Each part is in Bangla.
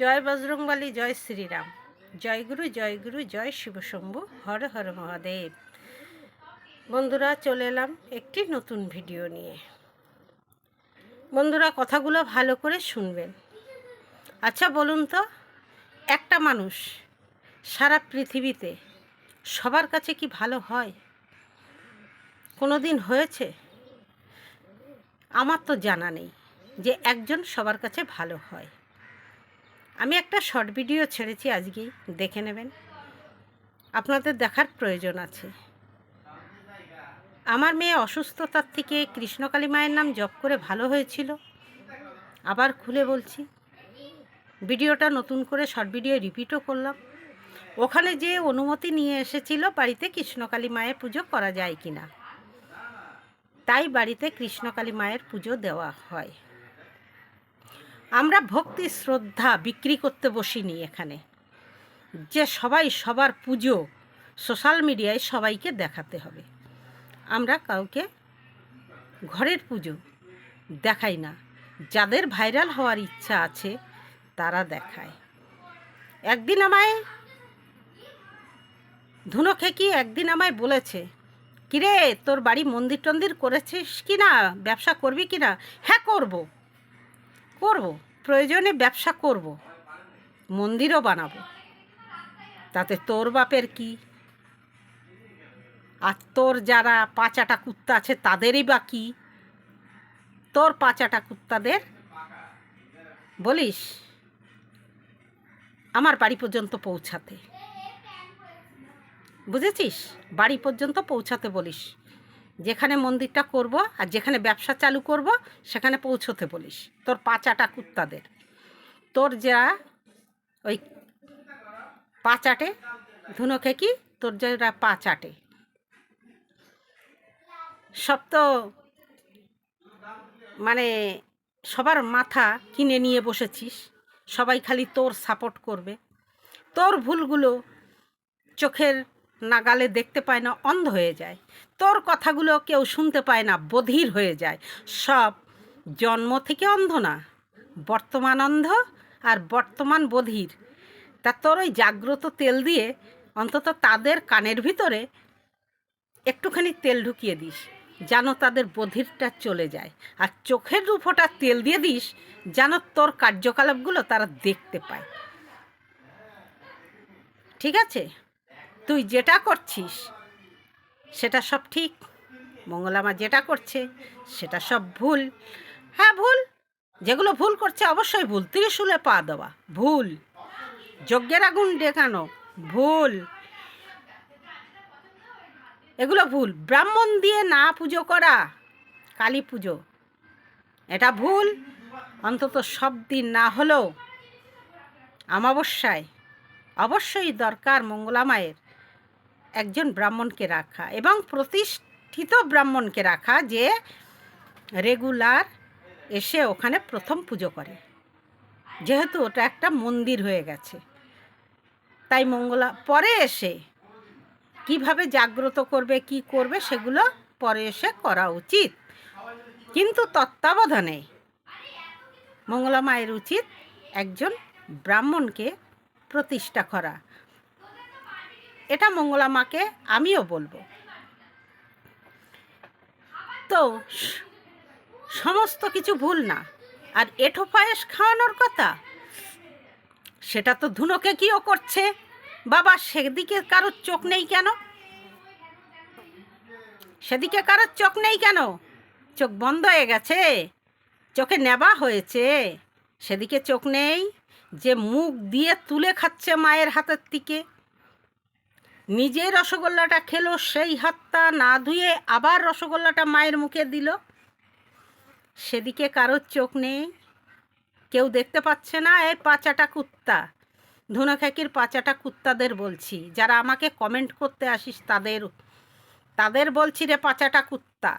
জয় বজরংবলী, জয় শ্রীরাম। জয় গুরু জয় গুরু, জয় শিবশম্ভু হর হর মহাদেব। বন্ধুরা, চলে এলাম একটি নতুন ভিডিও নিয়ে। বন্ধুরা, কথাগুলো ভালো করে শুনবেন। আচ্ছা বলুন তো, একটা মানুষ সারা পৃথিবীতে সবার কাছে কি ভালো হয়? কোনো দিন হয়েছে? আমার তো জানা নেই যে একজন সবার কাছে ভালো হয়। আমি একটা শর্ট ভিডিও ছেড়েছি আজকেই, দেখে নেবেন। আপনাদের দেখার প্রয়োজন আছে। আমার মেয়ে অসুস্থতার থেকে কৃষ্ণকালী মায়ের নাম জপ করে ভালো হয়েছিল। আবার খুলে বলছি, ভিডিওটা নতুন করে শর্ট ভিডিও রিপিটও করলাম। ওখানে যে অনুমতি নিয়ে এসেছিল, বাড়িতে কৃষ্ণকালী মায়ের পুজো করা যায় কি না তাই বাড়িতে কৃষ্ণকালী মায়ের পুজো দেওয়া হয়। আমরা ভক্তি, শ্রদ্ধা বিক্রি করতে বসিনি এখানে। যে সবাই সবার পুজো সোশ্যাল মিডিয়ায় সবাইকে দেখাতে হবে। আমরা কাউকে ঘরের পুজো দেখাই না। যাদের ভাইরাল হওয়ার ইচ্ছা আছে, তারা দেখায়। একদিন আমায় ধুনো খেকি একদিন আমায় বলেছে, কিরে, তোর বাড়ি মন্দির টন্দির করেছিস কি না ব্যবসা করবি কি না হ্যাঁ করব। করব? প্রয়োজনে ব্যবসা করব, মন্দিরও বানাবো। তাতে তোর বাপের কি? আর তোর যারা পাঁচাটা কুত্তা আছে, তাদেরই বা কি? তোর পাঁচাটা কুত্তাদের বলিস? আমার বাড়ি পর্যন্ত পৌঁছাতে। বুঝেছিস? বাড়ি পর্যন্ত পৌঁছাতে বলিস। যেখানে মন্দিরটা করব আর যেখানে ব্যবসা চালু করব, সেখানে পৌঁছতে বলিস। তোর পাঁচাটা কুত্তাদের। তোর যা ওই পাঁচাটে ধুনো খেকি, তোর যারা পাঁচাটে সব তো মানে সবার মাথা কিনে নিয়ে বসেছিস। সবাই খালি তোর সাপোর্ট করবে। তোর ভুলগুলো চোখের নাগালে দেখতে পায় না, অন্ধ হয়ে যায়। তোর কথাগুলো কেউ শুনতে পায় না, বধির হয়ে যায়। সব জন্ম থেকে অন্ধ না, বর্তমান অন্ধ আর বর্তমান বধির। তা তোর ওই জাগ্রত তেল দিয়ে অন্তত তাদের কানের ভিতরে একটুখানি তেল ঢুকিয়ে দিস, যেন তাদের বধিরটা চলে যায়। আর চোখের রূপটা তেল দিয়ে দিস, যেন তোর কার্যকলাপগুলো তারা দেখতে পায়। ঠিক আছে? তুই যেটা করছিস, সেটা সব ঠিক। মঙ্গলামা যেটা করছে, সেটা সব ভুল। হ্যাঁ ভুল। যেগুলো ভুল করছে অবশ্যই ভুল। ত্রিশুলে পা দেওয়া, ভুল। যজ্ঞের আগুন ডেকানো ভুল। এগুলো ভুল। ব্রাহ্মণ দিয়ে না পুজো করা, কালী পুজো, এটা ভুল। অন্তত সব দিন না হলেও অমাবস্যায় অবশ্যই দরকার মঙ্গলা মায়ের একজন ব্রাহ্মণকে রাখা এবং প্রতিষ্ঠিত ব্রাহ্মণকে রাখা যে রেগুলার এসে ওখানে প্রথম পুজো করে। যেহেতু ওটা একটা মন্দির হয়ে গেছে। তাই মঙ্গলা, পরে এসে কীভাবে জাগ্রত করবে, কি করবে সেগুলো পরে এসে করা উচিত। কিন্তু তত্ত্বাবধানে মঙ্গলা মায়ের উচিত একজন ব্রাহ্মণকে প্রতিষ্ঠা করা। এটা মঙ্গলা মাকে আমিও বলব। তো, সমস্ত কিছু ভুল না। আর এঠো পায়েস খাওয়ানোর কথা? সেটা তো ধুনোকে কিও করছে। বাবা, সেদিকে কারোর চোখ নেই কেন? সেদিকে কারোর চোখ নেই কেন? চোখ বন্ধ হয়ে গেছে। চোখে নেবা হয়েছে। সেদিকে চোখ নেই যে মুখ দিয়ে তুলে খাচ্ছে মায়ের হাতের থেকে নিজে রসগোল্লাটা খেলো, সেই হাতটা না ধুয়ে আবার রসগোল্লাটা মায়ের মুখে দিল। সেদিকে কারোর চোখ নেই, কেউ দেখতে পাচ্ছে না, এই পাচাটা কুত্তা। ধুনো খ্যাকির পাচাটা কুত্তাদের বলছি, যারা আমাকে কমেন্ট করতে আসিস তাদের তাদের বলছি রে পাচাটা কুত্তা।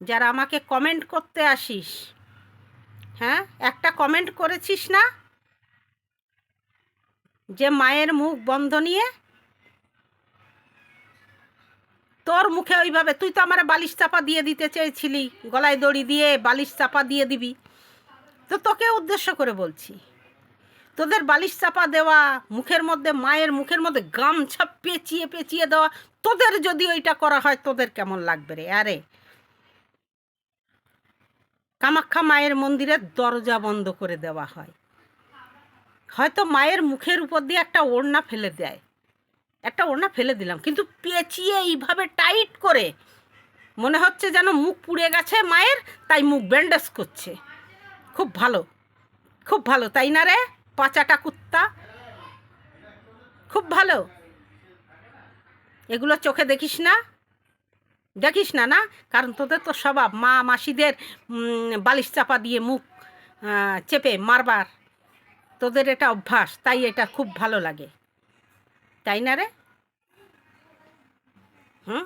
যারা আমাকে কমেন্ট করতে আসিস হ্যাঁ একটা কমেন্ট করেছিস না? যে মায়ের মুখ বন্ধ নিয়ে তোর মুখে ওইভাবে, তুই তো আমার বালিশ চাপা দিয়ে দিতে চেয়েছিলি, গলায় দড়ি দিয়ে বালিশ চাপা দিয়ে দিবি। তো তোকে উদ্দেশ্য করে বলছি, তোদের বালিশ চাপা দেওয়া, মুখের মধ্যে, মায়ের মুখের মধ্যে গামছা পেঁচিয়ে পেঁচিয়ে দেওয়া, তোদের যদি ওইটা করা হয়, তোদের কেমন লাগবে রে? আরে। কামাখ্যা মায়ের মন্দিরের দরজা বন্ধ করে দেওয়া হয়। হয়তো মায়ের মুখের উপর দিয়ে একটা ওড়না ফেলে দেয়। একটা ওড়না ফেলে দিলাম, কিন্তু পেঁচিয়ে এইভাবে টাইট করে মনে হচ্ছে যেন মুখ পুড়ে গেছে মায়ের, তাই মুখ ব্যান্ডেজ করছে। খুব ভালো খুব ভালো, তাই না রে পাচাটা কুত্তা? খুব ভালো। এগুলো চোখে দেখিস না? দেখিস না না? কারণ তোদের তো স্বভাব, মা মাসিদের বালিশ চাপা দিয়ে মুখ চেপে মারবার। তোদের এটা অভ্যাস, তাই এটা খুব ভালো লাগে। তাই না রে? হুম?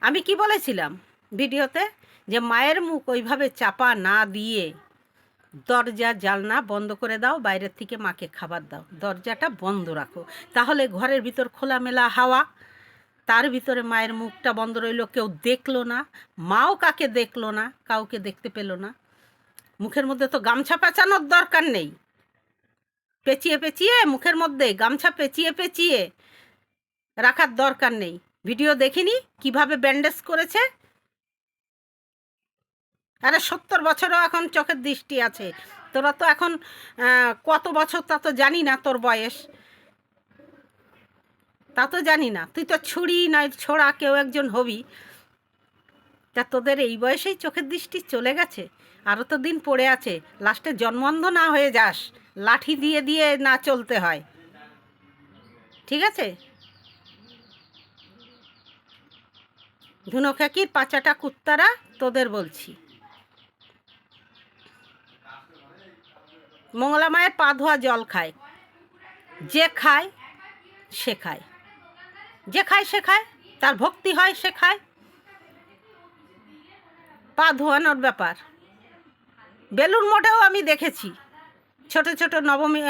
আমি কি বলেছিলাম ভিডিওতে? যে মায়ের মুখ ওইভাবে চাপা না দিয়ে দরজা, জালনা বন্ধ করে দাও, বাইরের থেকে মাকে খাবার দাও। দরজাটা বন্ধ রাখো। তাহলে ঘরের ভিতর খোলামেলা হাওয়া, তার ভিতরে মায়ের মুখটা বন্ধ রইল, কেউ দেখল না। মাও কাকে দেখল না, কাউকে দেখতে পেল না। মুখের মধ্যে তো গামছা পেঁচানোর দরকার নেই। পেঁচিয়ে পেঁচিয়ে মুখের মধ্যে গামছা পেঁচিয়ে পেঁচিয়ে রাখার দরকার নেই। ভিডিও দেখিনি, কীভাবে ব্যান্ডেজ করেছে? আরে সত্তর বছরও এখন চোখের দৃষ্টি আছে। তোরা তো এখন কত বছর তা তো জানি না তোর বয়স। তা তো জানি না। তুই তো ছুরি নয়, ছোড়া কেউ একজন হবি। তা তোদের এই বয়সেই চোখের দৃষ্টি চলে গেছে। আরও তো দিন পড়ে আছে। লাস্টে জন্মন্ধ না হয়ে যাস। লাঠি দিয়ে দিয়ে না চলতে হয়। ঠিক আছে? ধুনো খাকির পাচাটা কুত্তারা, তোদের বলছি। মঙ্গলা মায়ের পা ধোয়া জল খায়। যে খায়, সে খায়। যে খায়, সে খায়। তার ভক্তি হয়, সে খায়। পা ধোয়ানোর ব্যাপার। বেলুর মোটেও আমি দেখেছি। ছোট ছোট নবমী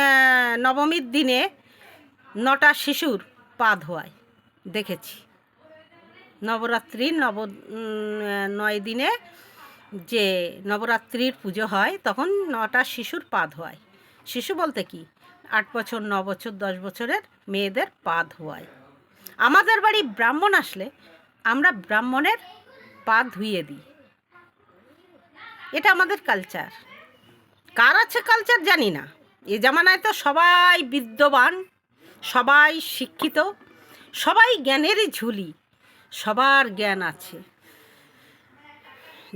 নবমীর দিনে নটা শিশুর পা ধোয়ায় দেখেছি। নবরাত্রির নব নয় দিনে যে নবরাত্রির পুজো হয়, তখন নটা শিশুর পা ধোয়ায় শিশু বলতে কি? আট বছর, ন বছর, দশ বছরের মেয়েদের পা ধোয়ায় আমাদের বাড়ি ব্রাহ্মণ আসলে আমরা ব্রাহ্মণের পা ধুইয়ে দিই। এটা আমাদের কালচার কার আছে কালচার জানি না। এ জামানায় তো সবাই বিদ্যমান সবাই শিক্ষিত, সবাই জ্ঞানেরই ঝুলি, সবার জ্ঞান আছে।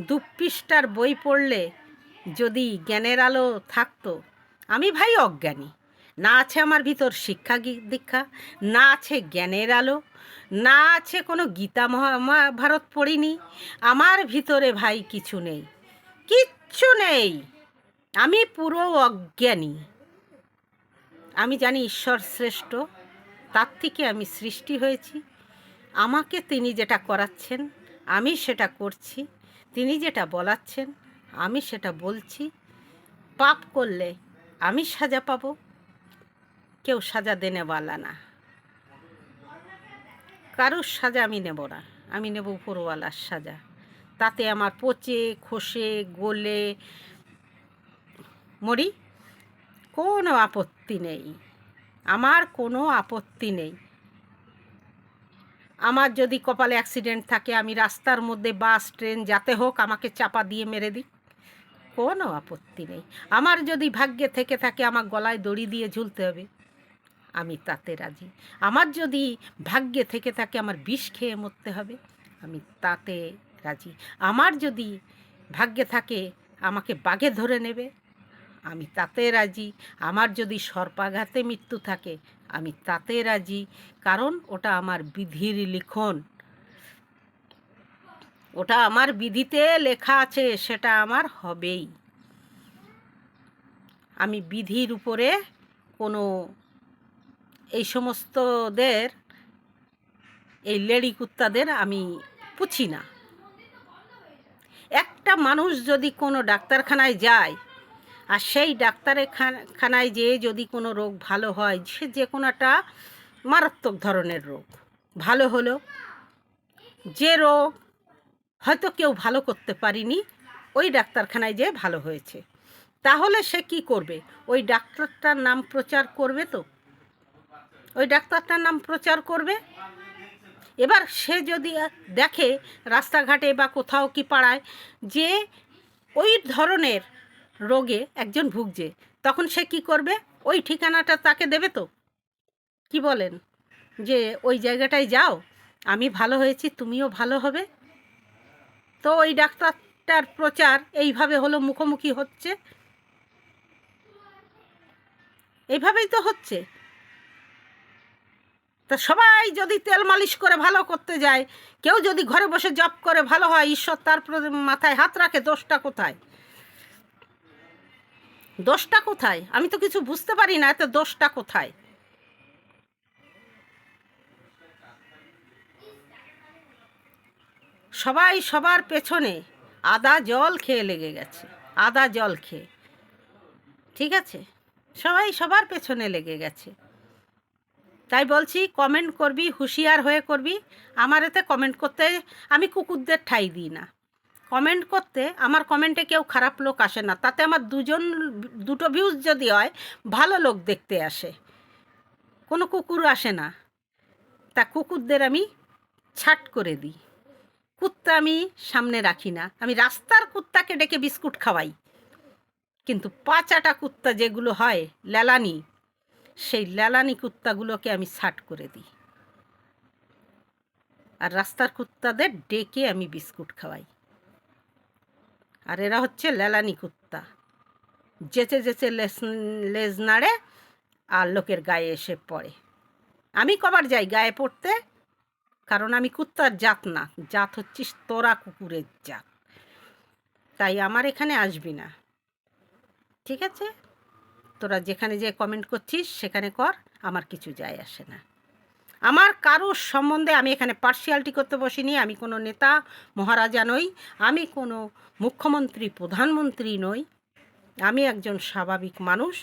দু পৃষ্ঠার বই পড়লে যদি জ্ঞানের আলো থাকতো, আমি ভাই অজ্ঞানী। না আছে আমার ভিতর শিক্ষা দীক্ষা, না আছে জ্ঞানের আলো, না আছে কোনো গীতা মহা- মহাভারত পড়িনি, আমার ভিতরে ভাই কিছু নেই, কিচ্ছু নেই। আমি পুরো অজ্ঞানী। আমি জানি ঈশ্বর শ্রেষ্ঠ, তার থেকে আমি সৃষ্টি হয়েছি। আমাকে তিনি যেটা করাচ্ছেন, আমি সেটা করছি। তিনি যেটা বলাচ্ছেন, আমি সেটা বলছি। পাপ করলে আমি সাজা পাবো, কেউ সাজা দেনেওয়ালা না। কারোর সাজা আমি নেব না, আমি নেব উপরওয়ালার সাজা। তাতে আমার পচে, খসে, গলে মরি, কোনো আপত্তি নেই। আমার কোনো আপত্তি নেই। আমার যদি কপালে অ্যাক্সিডেন্ট থাকে, আমি রাস্তার মধ্যে বাস, ট্রেন, যাতে হোক আমাকে চাপা দিয়ে মেরে দিই কোনো আপত্তি নেই। আমার যদি ভাগ্যে থেকে থাকে, আমার গলায় দড়ি দিয়ে ঝুলতে হবে। আমি তাতে রাজি। আমার যদি ভাগ্যে থেকে থাকে, আমার বিষ খেয়ে মরতে হবে। আমি তাতে রাজি। আমার যদি ভাগ্যে থাকে, আমাকে বাঘে ধরে নেবে। আমি তাতে রাজি। আমার যদি সর্পাঘাতে মৃত্যু থাকে, আমি তাতে রাজি, কারণ ওটা আমার বিধির লিখন। ওটা আমার বিধিতে লেখা আছে, সেটা আমার হবেই। আমি বিধির উপরে কোনো এই সমস্তদের, এই লেডি কুত্তাদের আমি পুছি না। একটা মানুষ যদি কোনো ডাক্তারখানায় যায় আর সেই ডাক্তারের খানায় যেয়ে যদি কোনো রোগ ভালো হয়, সে যে কোনো একটা মারাত্মক ধরনের রোগ। ভালো হলো যে রোগ হয়তো কেউ ভালো করতে পারিনি, ওই ডাক্তারখানায় যেয়ে ভালো হয়েছে। তাহলে সে কি করবে? ওই ডাক্তারটার নাম প্রচার করবে তো? ওই ডাক্তারটার নাম প্রচার করবে? এবার সে যদি দেখে রাস্তাঘাটে বা কোথাও কি পাড়ায় যে ওই ধরনের রোগে একজন ভুগছে, তখন সে কি করবে? ওই ঠিকানাটা তাকে দেবে তো? কি বলেন? যে ওই জায়গাটায় যাও, আমি ভালো হয়েছি, তুমিও ভালো হবে। তো ওই ডাক্তারটার প্রচার এইভাবে হলো, মুখোমুখি হচ্ছে। এইভাবেই তো হচ্ছে। তা সবাই যদি তেল মালিশ করে ভালো করতে যায়, কেউ যদি ঘরে বসে জব করে ভালো হয়, ঈশ্বর তার মাথায় হাত রাখে, দোষটা কোথায়? দোষটা কোথায়? আমি তো কিছু বুঝতে পারি না, এত দোষটা কোথায়? সবাই সবার পেছনে, আদা জল খেয়ে লেগে গেছে, আদা জল খেয়ে। ঠিক আছে? সবাই সবার পেছনে লেগে গেছে। তাই বলছি কমেন্ট করবি, হুঁশিয়ার হয়ে করবি। আমার এতে কমেন্ট করতে আমি কুকুরদের ঠাই দিই না। কমেন্ট করতে আমার কমেন্টে কেউ খারাপ লোক আসে না। তাতে আমার দুজন, দুটো ভিউজ যদি হয়, ভালো লোক দেখতে আসে। কোনো কুকুর আসে না। তা কুকুরদের আমি ছাট করে দিই। কুত্তা আমি সামনে রাখি না। আমি রাস্তার কুত্তাকে ডেকে বিস্কুট খাওয়াই। কিন্তু পাঁচাটা কুত্তা যেগুলো হয় লেলানি সেই লেলানি কুত্তাগুলোকে আমি ছাট করে দিই। আর রাস্তার কুত্তাদের ডেকে আমি বিস্কুট খাওয়াই। আর এরা হচ্ছে লেলানি কুত্তা। যেচে যেচে লেজ লেজ নাড়ে আর লোকের গায়ে এসে পড়ে। আমি কবার যাই গায়ে পড়তে, কারণ আমি কুত্তার জাত না। জাত হচ্ছিস তোরা কুকুরের জাত। তাই আমার এখানে আসবি না। ঠিক আছে? তোরা যেখানে যে কমেন্ট করছিস, সেখানে কর, আমার কিছু যায় আসে না। আমার কারোর সম্বন্ধে আমি এখানে পার্সিয়ালিটি করতে বসিনি, আমি কোনো নেতা, মহারাজা নই, আমি কোনো মুখ্যমন্ত্রী, প্রধানমন্ত্রী নই, আমি একজন স্বাভাবিক মানুষ,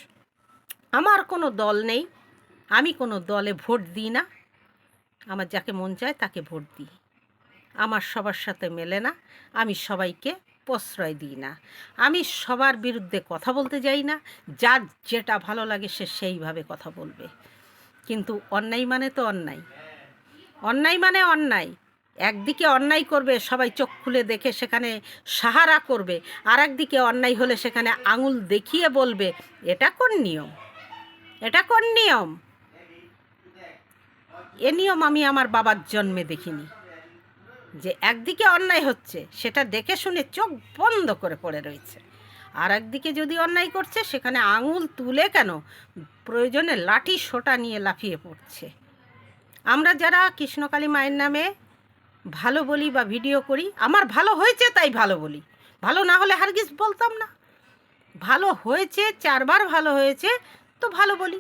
আমার কোনো দল নেই, আমি কোনো দলে ভোট দিই না, আমার যাকে মন চায় তাকে ভোট দিই, আমার সবার সাথে মেলে না, আমি সবাইকে প্রশ্রয় দিই না, আমি সবার বিরুদ্ধে কথা বলতে যাই না, যার যেটা ভালো লাগে সে সেইভাবে কথা বলবে। কিন্তু অন্যায় মানে তো অন্যায়। অন্যায় মানে অন্যায়। একদিকে অন্যায় করবে, সবাই চোখ খুলে দেখে সেখানে সাহারা করবে। আর একদিকে অন্যায় হলে সেখানে আঙুল দেখিয়ে বলবে, এটা কোন নিয়ম? এটা কোন নিয়ম? এ নিয়ম আমি আমার বাবার জন্মে দেখিনি। যে একদিকে অন্যায় হচ্ছে, সেটা দেখে শুনে চোখ বন্ধ করে পড়ে রয়েছে। আর একদিকে যদি অন্যায় করছে, সেখানে আঙুল তুলে কেন? প্রয়োজনে লাঠি সোটা নিয়ে লাফিয়ে পড়ছে। আমরা যারা কৃষ্ণকালী মায়ের নামে ভালো বলি বা ভিডিও করি, আমার ভালো হয়েছে তাই ভালো বলি। ভালো না হলে হারগিস বলতাম না। ভালো হয়েছে, চারবার ভালো হয়েছে, তো ভালো বলি।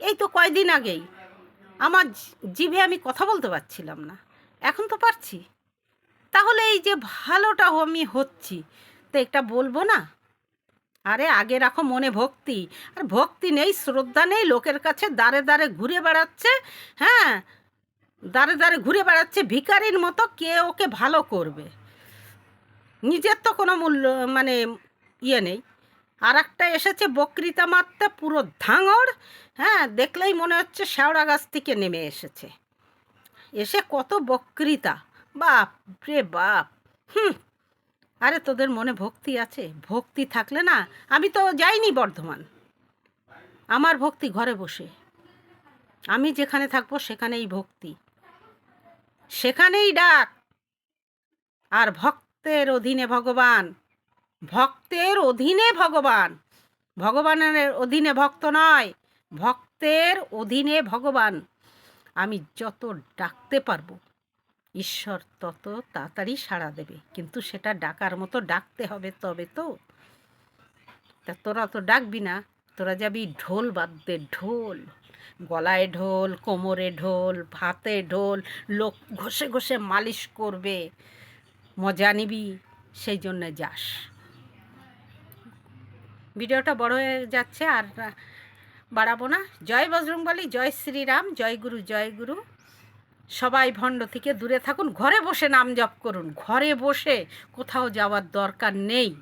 এই তো কয়দিন আগেই। আমার জিভে আমি কথা বলতে পারছিলাম না। এখন তো পারছি। তাহলে এই যে ভালোটা আমি হচ্ছি একটা বলব না? আরে আগে রাখো মনে ভক্তি। আর ভক্তি নেই, শ্রদ্ধা নেই, লোকের কাছে দাঁড়ে দাঁড়ে ঘুরে বেড়াচ্ছে হ্যাঁ? দাঁড়ে দাঁড়ে ঘুরে বেড়াচ্ছে ভিকারির মতো, কে ওকে ভালো করবে? নিজের তো কোনো মূল্য মানে ইয়ে নেই। আর একটা এসেছে বক্তৃতা মারতে পুরো ধাঙড় হ্যাঁ? দেখলেই মনে হচ্ছে শেওড়া গাছ থেকে নেমে এসেছে। এসে কত বক্তৃতা বাপ রে বাপ! হুম আরে তোদের মনে ভক্তি আছে? ভক্তি থাকলে না, আমি তো যাইনি বর্ধমান। আমার ভক্তি ঘরে বসে। আমি যেখানে থাকব সেখানেই ভক্তি। সেখানেই ডাক। আর ভক্তের অধীনে ভগবান। ভক্তের অধীনে ভগবান। ভগবানের অধীনে ভক্ত নয়, ভক্তের অধীনে ভগবান। আমি যত ডাকতে পারব ঈশ্বর তত তাড়াতাড়ি সাড়া দেবে। কিন্তু সেটা ডাকার মতো ডাকতে হবে তবে তো। তা তোরা তো ডাকবি না, তোরা যাবি ঢোল বাদ্যে ঢোল, গলায় ঢোল, কোমরে ঢোল, ভাতে ঢোল, লোক ঘষে ঘষে মালিশ করবে, মজা নিবি, সেই জন্যে যাস। ভিডিওটা বড় হয়ে যাচ্ছে আর বাড়াবো না। জয় বজরংবলী, জয় শ্রীরাম, জয় গুরু জয় গুরু। সবাই ভণ্ড থেকে দূরে থাকুন, ঘরে বসে নাম জপ করুন। ঘরে বসে কোথাও যাওয়ার দরকার নেই।